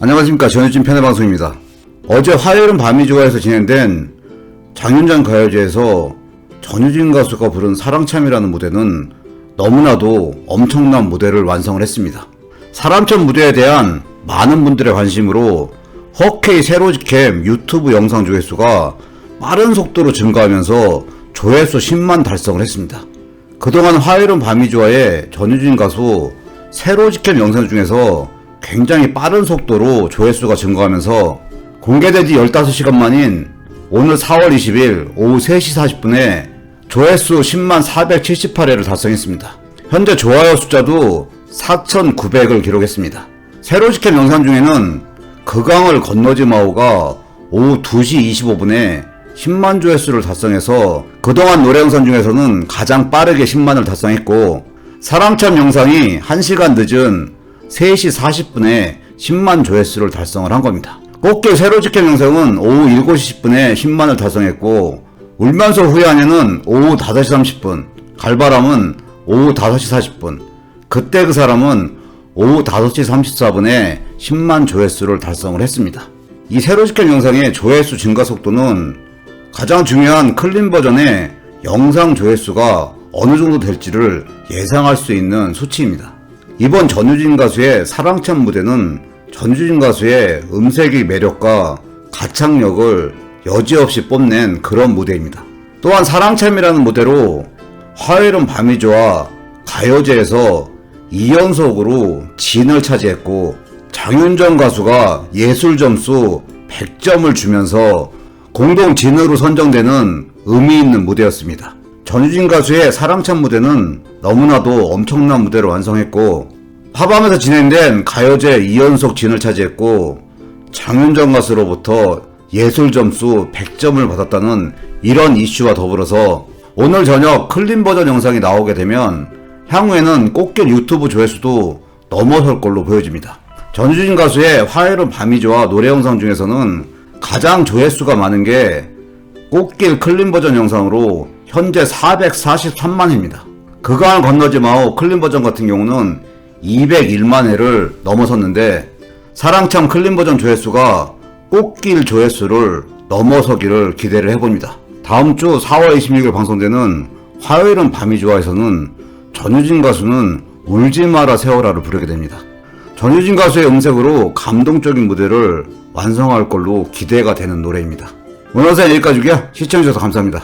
안녕하십니까 전유진 편의 방송입니다. 어제 화요일은 밤이 좋아에서 진행된 장윤정 가요제에서 전유진 가수가 부른 사랑참이라는 무대는 너무나도 엄청난 무대를 완성을 했습니다. 사랑참 무대에 대한 많은 분들의 관심으로 허케이 세로지캠 유튜브 영상 조회수가 빠른 속도로 증가하면서 조회수 10만 달성을 했습니다. 그동안 화요일은 밤이 좋아의 전유진 가수 세로지캠 영상 중에서 굉장히 빠른 속도로 조회수가 증가하면서 공개된 지 15시간 만인 오늘 4월 20일 오후 3시 40분에 조회수 10만 478회를 달성했습니다. 현재 좋아요 숫자도 4,900을 기록했습니다. 세로지캠 영상 중에는 극강을 건너지 마오가 오후 2시 25분에 10만 조회수를 달성해서 그동안 노래 영상 중에서는 가장 빠르게 10만을 달성했고 사랑참 영상이 1시간 늦은 3시 40분에 10만 조회수를 달성을 한 겁니다. 꽃길 세로지캠 영상은 오후 7시 10분에 10만을 달성했고 울면서 후회하냐는 오후 5시 30분 갈바람은 오후 5시 40분 그때 그 사람은 오후 5시 34분에 10만 조회수를 달성을 했습니다. 이 세로지캠 영상의 조회수 증가 속도는 가장 중요한 클린 버전의 영상 조회수가 어느 정도 될지를 예상할 수 있는 수치입니다. 이번 전유진 가수의 사랑참 무대는 전유진 가수의 음색의 매력과 가창력을 여지없이 뽐낸 그런 무대입니다. 또한 사랑참이라는 무대로 화요일은 밤이 좋아 가요제에서 2연속으로 진을 차지했고 장윤정 가수가 예술 점수 100점을 주면서 공동 진으로 선정되는 의미 있는 무대였습니다. 전유진 가수의 사랑참 무대는 너무나도 엄청난 무대를 완성했고 화밤에서 진행된 가요제 2연속 진을 차지했고 장윤정 가수로부터 예술 점수 100점을 받았다는 이런 이슈와 더불어서 오늘 저녁 클린 버전 영상이 나오게 되면 향후에는 꽃길 유튜브 조회수도 넘어설 걸로 보여집니다. 전유진 가수의 화요일은 밤이 좋아 노래 영상 중에서는 가장 조회수가 많은 게 꽃길 클린 버전 영상으로 현재 443만 회입니다. 그강을 건너지 마오 클린 버전 같은 경우는 201만 회를 넘어섰는데 사랑참 클린 버전 조회수가 꽃길 조회수를 넘어서기를 기대를 해봅니다. 다음 주 4월 26일 방송되는 화요일은 밤이 좋아에서는 전유진 가수는 울지 마라 세월아를 부르게 됩니다. 전유진 가수의 음색으로 감동적인 무대를 완성할 걸로 기대가 되는 노래입니다. 오늘 영상 여기까지고요. 시청해주셔서 감사합니다.